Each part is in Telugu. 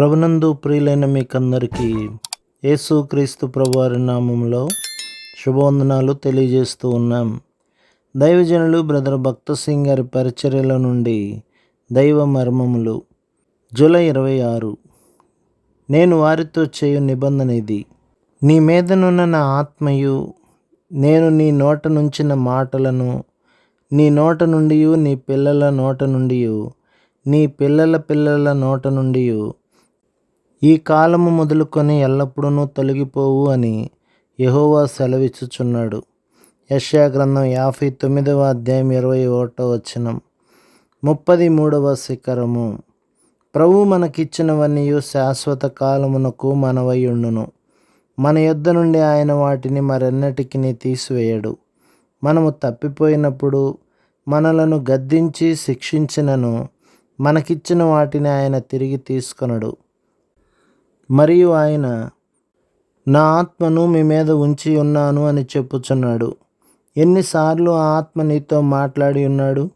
ప్రభునందు ప్రియులైన మీకందరికీ యేసుక్రీస్తు ప్రభువారి నామంలో శుభవందనాలు తెలియజేస్తూ ఉన్నాం. దైవజనులు బ్రదర్ భక్త సింగ్ గారి పరిచర్యల నుండి దైవ మర్మములు. జూలై ఇరవై ఆరు. నేను వారితో చేయు నిబంధన ఇది. నీ మీదనున్న నా ఆత్మయు నేను నీ నోట నుంచిన మాటలను నీ నోట నుండి నీ పిల్లల నోట నుండి నీ పిల్లల పిల్లల నోట నుండి ఈ కాలము మొదలుకొని ఎల్లప్పుడూ తొలగిపోవు అని యహోవా సెలవిచ్చుచున్నాడు. యశ్యా గ్రంథం యాభై తొమ్మిదవ అధ్యాయం ఇరవై ఒకటో వచనం. ముప్పది మూడవ శిఖరము. ప్రభు మనకిచ్చినవన్నీ శాశ్వత కాలమునకు మనవయుండును మన యొద్ద నుండి ఆయన వాటిని మరెన్నటికి తీసివేయడు. మనము తప్పిపోయినప్పుడు మనలను గద్దించి శిక్షించినను మనకిచ్చిన వాటిని ఆయన తిరిగి తీసుకొనడు. మరియు ఆయన నా ఆత్మను మీ మీద ఉంచి ఉన్నాను అని చెప్పుచున్నాడు. ఎన్నిసార్లు ఆ ఆత్మ నీతో మాట్లాడి ఉన్నాడు?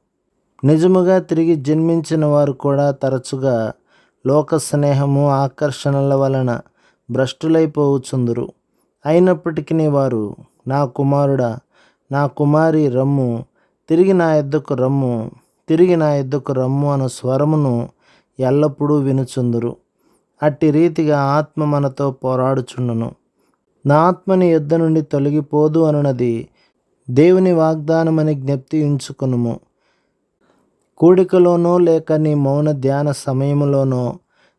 నిజముగా తిరిగి జన్మించిన వారు కూడా తరచుగా లోక స్నేహము ఆకర్షణల వలన భ్రష్టులైపోవచ్చుందురు అయినప్పటికీ వారు నా కుమారుడా నా కుమారి రమ్ము తిరిగి నా ఎద్దకు రమ్ము తిరిగి నా ఎద్దకు రమ్ము అన్న స్వరమును ఎల్లప్పుడూ వినుచుందురు. అట్టి రీతిగా ఆత్మ మనతో పోరాడుచుండును. నా ఆత్మని యుద్ధ నుండి తొలగిపోదు అనున్నది దేవుని వాగ్దానమని జ్ఞప్తి ఉంచుకునుము కూడికలోనో లేక నీ మౌన ధ్యాన సమయములోనో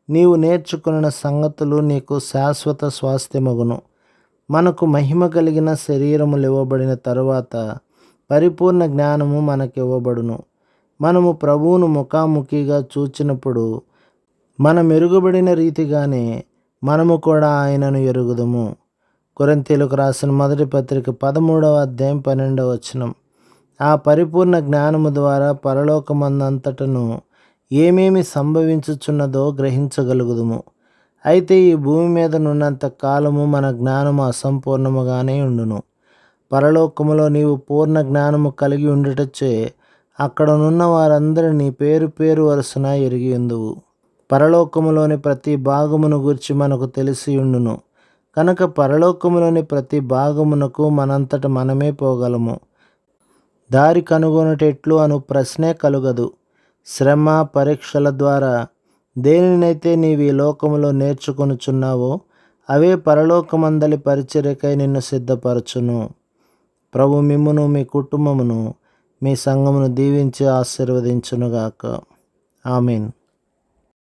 నీవు నేర్చుకున్న సంగతులు నీకు శాశ్వత స్వాస్థ్యమగును. మనకు మహిమ కలిగిన శరీరములు ఇవ్వబడిన తరువాత పరిపూర్ణ జ్ఞానము మనకి ఇవ్వబడును మనము ప్రభువును ముఖాముఖిగా చూచినప్పుడు మన మెరుగుబడిన రీతిగానే మనము కూడా ఆయనను ఎరుగుదము. కొరంతీలకు రాసిన మొదటి పత్రిక పదమూడవ అధ్యాయం పన్నెండవ వచనం. ఆ పరిపూర్ణ జ్ఞానము ద్వారా పరలోకమందంతటను ఏమేమి సంభవించుచున్నదో గ్రహించగలుగుదుము. అయితే ఈ భూమి మీద నున్నంత కాలము మన జ్ఞానము అసంపూర్ణముగానే ఉండును. పరలోకములో నీవు పూర్ణ జ్ఞానము కలిగి ఉండుటచ్చే అక్కడనున్న వారందరినీ పేరు పేరు వరుసన ఎరిగి ఉందువు. పరలోకములోని ప్రతి భాగమును గురించి మనకు తెలిసి ఉండును. కనుక పరలోకములోని ప్రతి భాగమునకు మనంతట మనమే పోగలము. దారి కనుగొనటెట్లు అను ప్రశ్నే కలుగదు. శ్రమ పరీక్షల ద్వారా దేనినైతే నీవు ఈ లోకములో నేర్చుకొనుచున్నావో అవే పరలోకమందలి పరిచర్యకై నిన్ను సిద్ధపరచును. ప్రభు మిమ్మును మీ కుటుంబమును మీ సంఘమును దీవించి ఆశీర్వదించునుగాక. ఆమెన్.